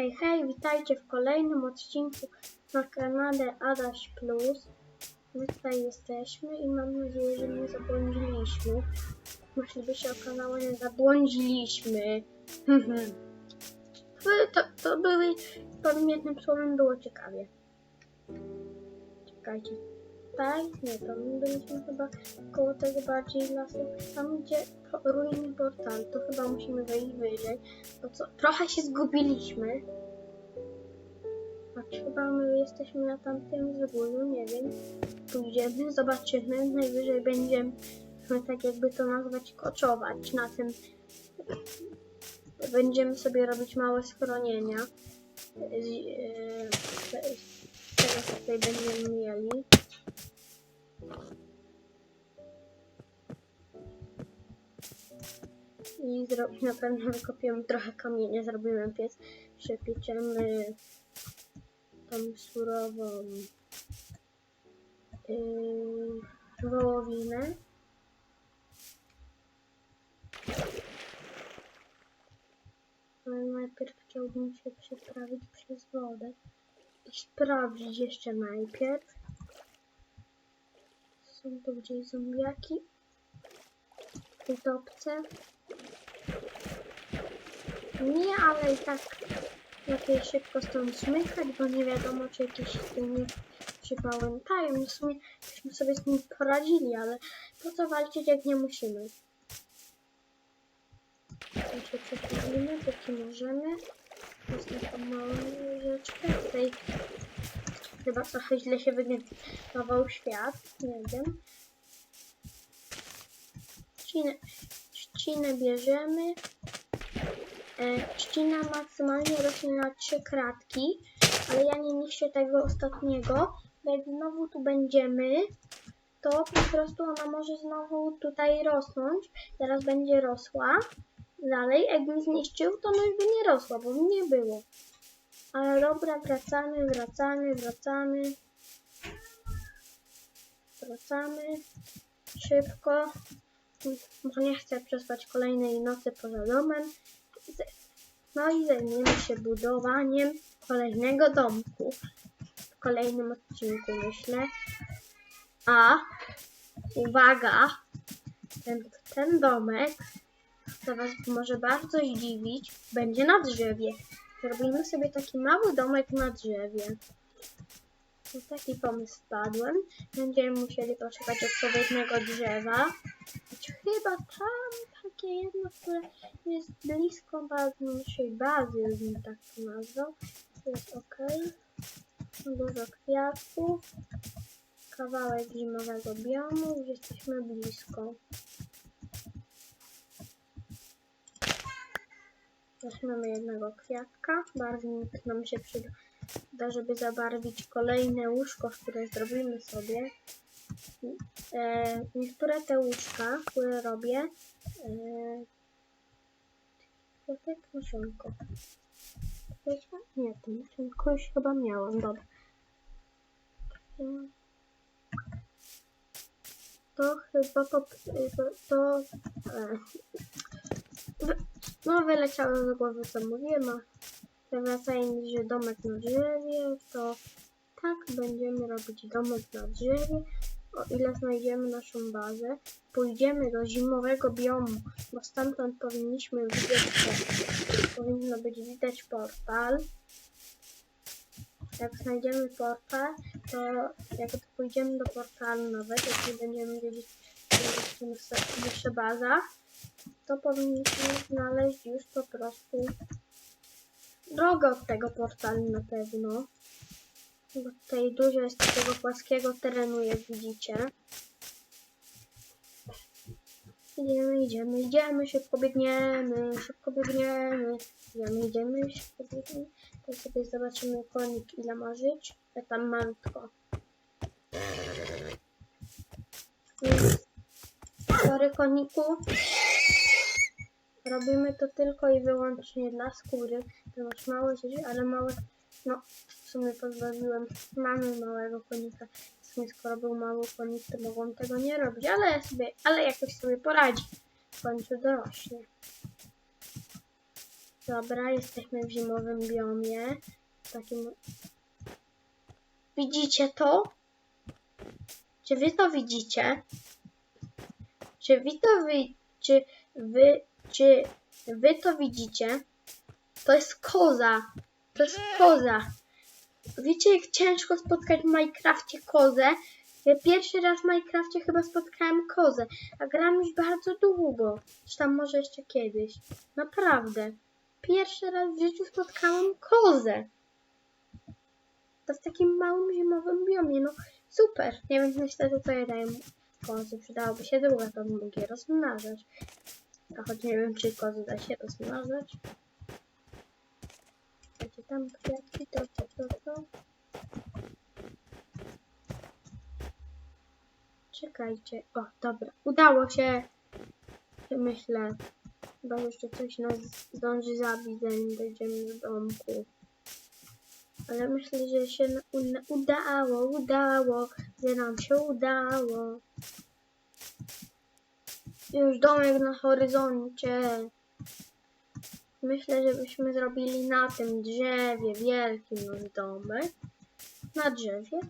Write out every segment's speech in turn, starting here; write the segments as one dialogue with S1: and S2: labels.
S1: Hej, hej, witajcie w kolejnym odcinku na kanale Adaś Plus. My tutaj jesteśmy i mam nadzieję, że nie zabłądziliśmy. Myśliby się okazało, że zabłądziliśmy. to, to, to były, powiem jednym słowem, było ciekawie. Czekajcie. Tutaj? Nie, to my byliśmy chyba koło tego bardziej lasu. Tam gdzie ruiny portalu, to chyba musimy wejść wyżej. Bo co, trochę się zgubiliśmy. Choć chyba my jesteśmy na tamtym wzgórzu, nie wiem. Pójdziemy, zobaczymy, najwyżej będziemy, tak jakby to nazwać, koczować na tym. Będziemy sobie robić małe schronienia. Z, e, z tego co tutaj będziemy mieli. I na pewno wykopiemy trochę kamienia, zrobimy piec, przepieczemy tą surową yy, wołowinę. Ale najpierw chciałbym się przeprawić przez wodę sprawdzić jeszcze najpierw. Są tu gdzieś zombiaki. Utopce. Nie, ale i tak lepiej szybko stąd zmykać, bo nie wiadomo, czy jakieś tu nie przypałętają. W sumie byśmy sobie z nim poradzili, ale po co walczyć, jak nie musimy? To się przechylimy, możemy. Jest taką małą rzeczkę. Tutaj chyba trochę źle się wygenerował świat, nie wiem. Trzcinę, trzcinę bierzemy. E, trzcina maksymalnie rośnie na trzy kratki, ale ja nie niszczę tego ostatniego, jak znowu tu będziemy, to po prostu ona może znowu tutaj rosnąć. Teraz będzie rosła. Dalej, jakbym zniszczył, to no już by nie rosła, bo by nie było. Ale dobra, wracamy, wracamy, wracamy. Wracamy. Szybko. Bo nie chcę przespać kolejnej nocy poza domem. No i zajmiemy się budowaniem kolejnego domku. W kolejnym odcinku myślę. A uwaga! Ten, ten domek, to Was może bardzo zdziwić, będzie na drzewie. Zrobimy sobie taki mały domek na drzewie. Na taki pomysł wpadłem. Będziemy musieli poszukać odpowiedniego drzewa. Choć chyba tam takie jedno, które jest blisko naszej bazy, bym tak to nazwał. Jest ok. Dużo kwiatków. Kawałek zimowego biomu, już jesteśmy blisko. Weźmiemy jednego kwiatka. Barwnik nam się przyda, żeby zabarwić kolejne łóżko, które zrobimy sobie. E, niektóre te łóżka, które robię, e, kwiatek nasionko. Nie, to nasionko już chyba miałam, dobra. To chyba to, to e, no wyleciało z głowy co mówiłem, a wracając, że domek na drzewie, to tak będziemy robić domek na drzewie, o ile znajdziemy naszą bazę. Pójdziemy do zimowego biomu, bo stamtąd powinniśmy widzieć, powinno być widać portal. Jak znajdziemy portal, to jak pójdziemy do portalu jak nie będziemy wiedzieć, gdzie jest nasza baza, to powinniśmy znaleźć już po prostu drogę od tego portalu na pewno. Bo tutaj dużo jest takiego płaskiego terenu, jak widzicie. Idziemy, idziemy, idziemy, szybko biegniemy, szybko biegniemy. Idziemy, idziemy, szybko biegniemy. To sobie zobaczymy konik ile ma żyć. Ja tam malutko. Sorry koniku. Robimy to tylko i wyłącznie dla skóry. Masz małe rzeczy, ale małe... No, w sumie pozbawiłem mamy małego konika. W sumie skoro był mały konik, to mogłam tego nie robić, ale sobie, ale jakoś sobie poradzi. W końcu dorośnie. Dobra, jesteśmy w zimowym biomie. Takim... Widzicie to? Czy wy to widzicie? Czy wy to wy... Czy wy... Czy wy to widzicie? To jest koza. To jest koza. Wiecie, jak ciężko spotkać w Minecrafcie kozę? Ja pierwszy raz w Minecrafcie chyba spotkałem kozę, a gram już bardzo długo. Czy tam może jeszcze kiedyś. Naprawdę. Pierwszy raz w życiu spotkałem kozę. To w takim małym zimowym biomie. No super. Nie wiem, niestety co ja daję kozy. Przydałoby się długo, to mógł je rozmnażać. A choć nie wiem, czy kozy da się rozmnażać. Gdzie tam kwiatki, to, to, to. Czekajcie. O, dobra. Udało się. Myślę. Chyba jeszcze coś nas zdąży zabić, zanim dojdziemy do domku. Ale myślę, że się udało, udało, że nam się udało. Już domek na horyzoncie. Myślę, żebyśmy zrobili na tym drzewie wielki nasz domek. Na drzewie.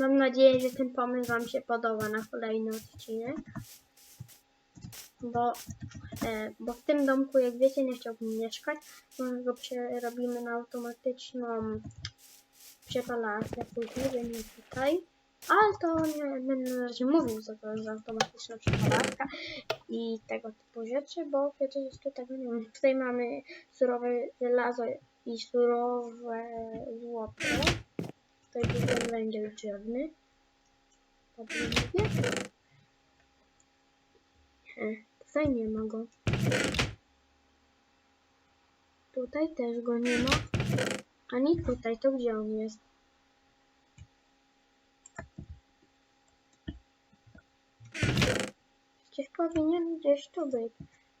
S1: Mam nadzieję, że ten pomysł Wam się podoba na kolejny odcinek. Bo, e, bo w tym domku, jak wiecie, nie chciałbym mieszkać. Może go przerobimy na automatyczną przepalarkę później, że nie tutaj. Ale to nie będę na razie mówił, co to jest automatyczna przepalarka i tego typu rzeczy, bo przecież jeszcze tego nie wiem. Tutaj mamy surowe żelazo i surowe złoto. Tutaj ten węgiel drzewny. Tutaj nie ma go. Tutaj też go nie ma. Ani tutaj, to gdzie on jest? Przecież powinien gdzieś tu być.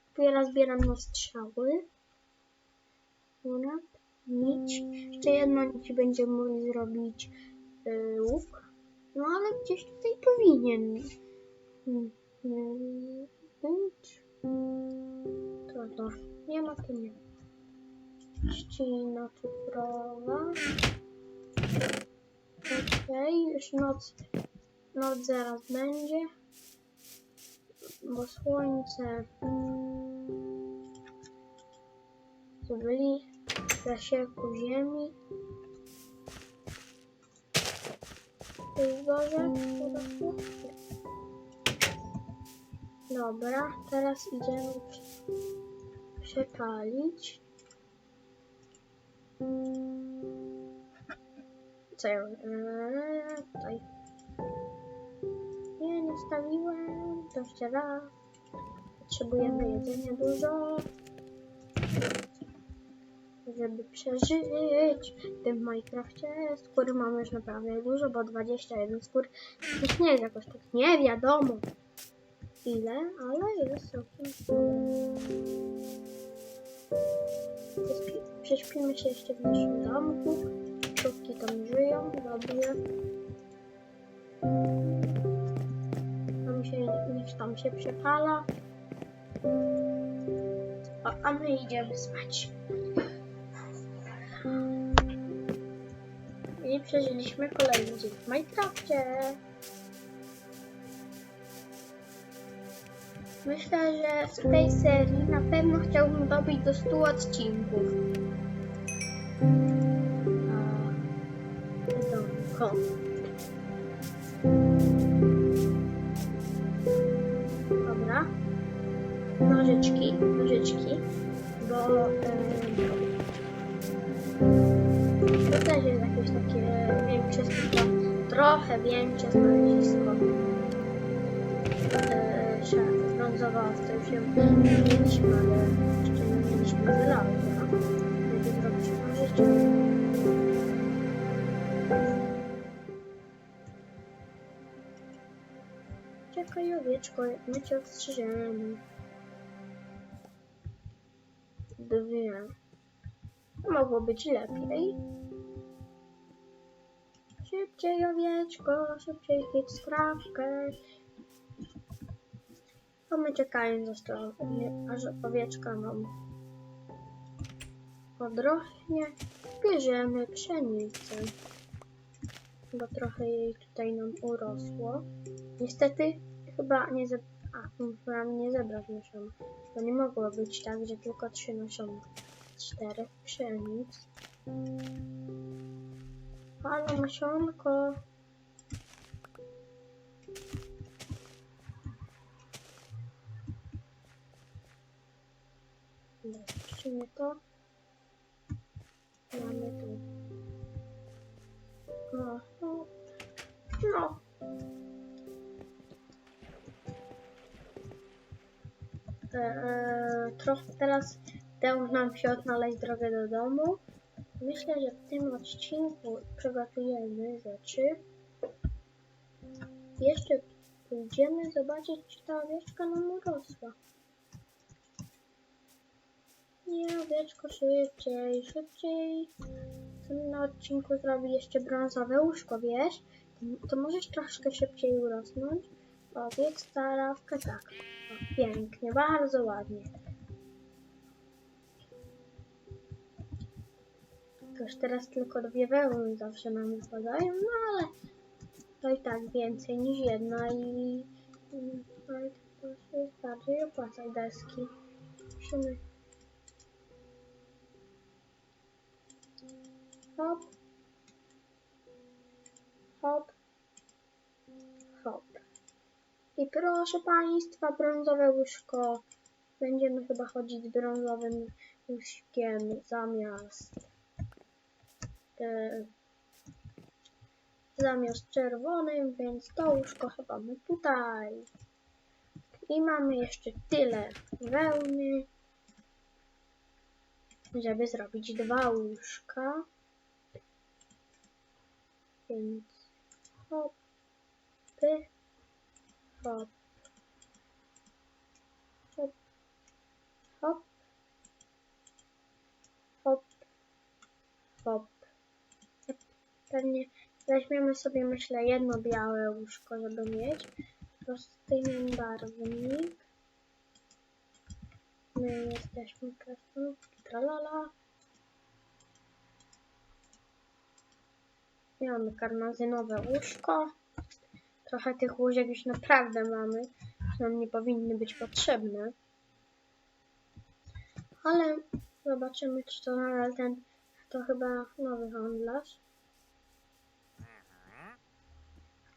S1: Dopiero zbieram na strzały. Ponad nić. Jeszcze jedno nici będziemy mogli zrobić y, łuk. No ale gdzieś tutaj powinien mm, mm, być. To to. Nie ma to nie. Ścina cyfrowa. Okej, już noc, noc zaraz będzie. Bo słońce zrobili zasieku ziemi. Po prostu. Dobra, teraz idziemy prze- przepalić. Co ja eee, tutaj? Nie, nie stawiłem. To jeszcze raz. Potrzebujemy jedzenia dużo. Żeby przeżyć w tym Minecrafcie. Skóry mamy już naprawdę dużo, bo 21 skór. To nie jest jakoś tak nie wiadomo ile, ale jest całkiem Prześpimy się jeszcze w naszym domku. Czubki tam żyją, dobrze. Się, niech tam się przepala. A, a my idziemy spać. I przeżyliśmy kolejny dzień w Minecrafcie. Myślę, że w tej serii na pewno chciałbym dobić do 100 odcinków. A. Dobra. Nożyczki, nożyczki, bo em, to też jest jakieś takie większe, trochę większe znalezisko. E, szaf, brązowa owca już ją mieliśmy, ale jeszcze nie mieliśmy żelaza. Żeby zrobić nożyczki. Czekaj, owieczko, my cię odstrzyżemy. Dwie. Mogło być lepiej. Szybciej, owieczko, szybciej hit skrawkę. To my czekając, to, aż owieczka nam odrośnie, bierzemy pszenicę. Bo trochę jej tutaj nam urosło. Niestety chyba nie. A, musiałam nie zebrać nasion. To nie mogło być tak, że tylko trzy nasiona. Czterech pszenic. Halo, nasionko. Zobaczymy to. Mamy tu. No, no. No. Eee, trochę teraz udało nam się odnaleźć drogę do domu. Myślę, że w tym odcinku przygotujemy rzeczy. Jeszcze pójdziemy zobaczyć, czy ta owieczka nam urosła. Nie, owieczko, szybciej, szybciej. Chcemy na odcinku zrobić jeszcze brązowe łóżko, wiesz? To, to możesz troszkę szybciej urosnąć. Owiec, starawka, tak. O, pięknie, bardzo ładnie. Już teraz tylko dwie wełny zawsze nam wypadają, no ale to i tak więcej niż jedna i, i to się bardziej opłaca deski. Musimy hop, hop. I proszę Państwa, brązowe łóżko. Będziemy chyba chodzić z brązowym łóżkiem zamiast e, zamiast czerwonym, więc to łóżko chyba my tutaj. I mamy jeszcze tyle wełny, żeby zrobić dwa łóżka. Więc hop, py, hop, hop, hop, hop, hop. Pewnie weźmiemy sobie, myślę, jedno białe łóżko, żeby mieć. Rozstyniem barwnik. My jesteśmy krasnoludki, tralala. Mamy karmazynowe łóżko. Trochę tych łóżek już naprawdę mamy. Nam nie powinny być potrzebne. Ale zobaczymy, czy to nadal ten, to chyba nowy handlarz.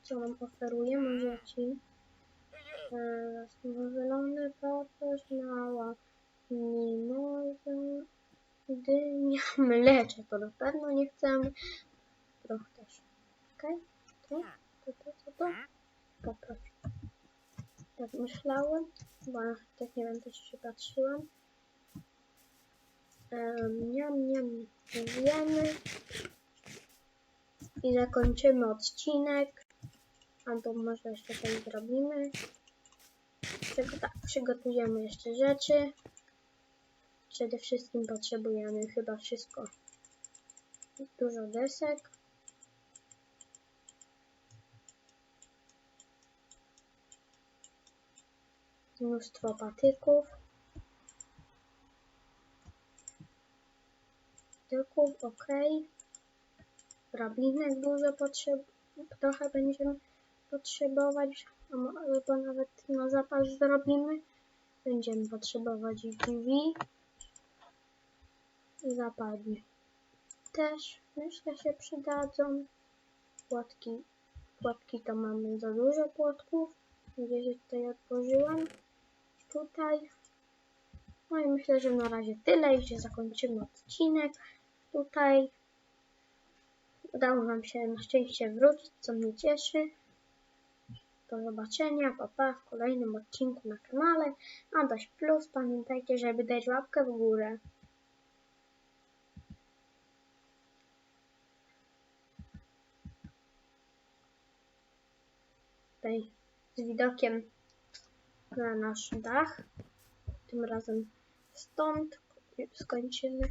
S1: Co nam oferuje? Może ci zielony papier, mała mimoza, dynia, mlecze. To na pewno nie chcemy. Trochę też. Okej? To, to, to, to, to. Poproszę. Tak myślałem, bo tak nie wiem, też się patrzyłam. Um, niam, niam. I zakończymy odcinek. Albo może jeszcze coś zrobimy. Tylko tak, przygotujemy jeszcze rzeczy. Przede wszystkim potrzebujemy chyba wszystko. Dużo desek. Mnóstwo patyków. Patyków, ok. Drabinek dużo potrzeb... Trochę będziemy potrzebować, albo nawet na zapas zrobimy. Będziemy potrzebować drzwi i zapadnie. Też myślę się przydadzą. Płotki, płotki to mamy za dużo płotków. Gdzieś tutaj otworzyłam. Tutaj. No i myślę, że na razie tyle że zakończymy odcinek. Tutaj udało nam się na szczęście wrócić, co mnie cieszy. Do zobaczenia, pa, pa w kolejnym odcinku na kanale. Adaś Plus, pamiętajcie, żeby dać łapkę w górę. Tutaj z widokiem na nasz dach. Tym razem stąd skończymy.